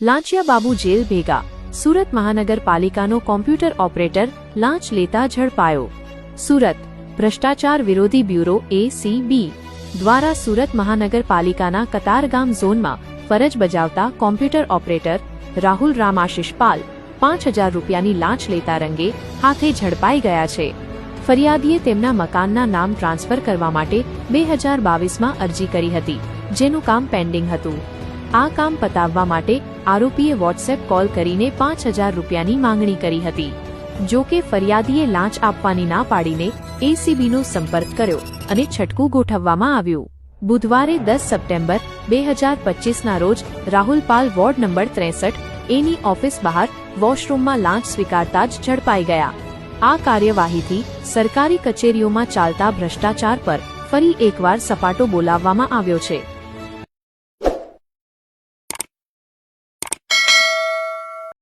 લાંચિયા Babu jail ભેગા. Surat મહાનગરપાલિકાનો computer operator લાંચ લેતા ઝડપાયો. સુરત, ભ્રષ્ટાચાર વિરોધી બ્યુરો એસીબી દ્વારા સુરત મહાનગરપાલિકાના કતારગામ ઝોનમાં ફરજ બજાવતા કોમ્પ્યુટર ઓપરેટર રાહુલ રામ આશિષ પાલ પાંચ હજાર રૂપિયાની લાંચ લેતા રંગે હાથે ઝડપાઈ ગયા છે. ફરિયાદીએ તેમના મકાનના નામ ટ્રાન્સફર કરવા માટે બે હજાર બાવીસમાં અરજી કરી હતી, જેનું કામ પેન્ડિંગ હતું. આ કામ પતાવવા માટે આરોપીએ વોટ્સએપ કોલ કરીને પાંચ હજાર રૂપિયાની માંગણી કરી હતી. જો કે ફરિયાદીએ લાંચ આપવાની ના પાડીને એસીબીનો સંપર્ક કર્યો અને છટકું ગોઠવવામાં આવ્યું. બુધવારે દસ સપ્ટેમ્બર બે હજાર પચીસના રોજ રાહુલ પાલ વોર્ડ નંબર ત્રેસઠ, એની ઓફિસ બહાર વોશરૂમમાં લાંચ સ્વીકારતા જ ઝડપાઈ ગયા. આ કાર્યવાહીથી સરકારી કચેરીઓમાં ચાલતા ભ્રષ્ટાચાર પર ફરી એકવાર સપાટો બોલાવવામાં આવ્યો છે.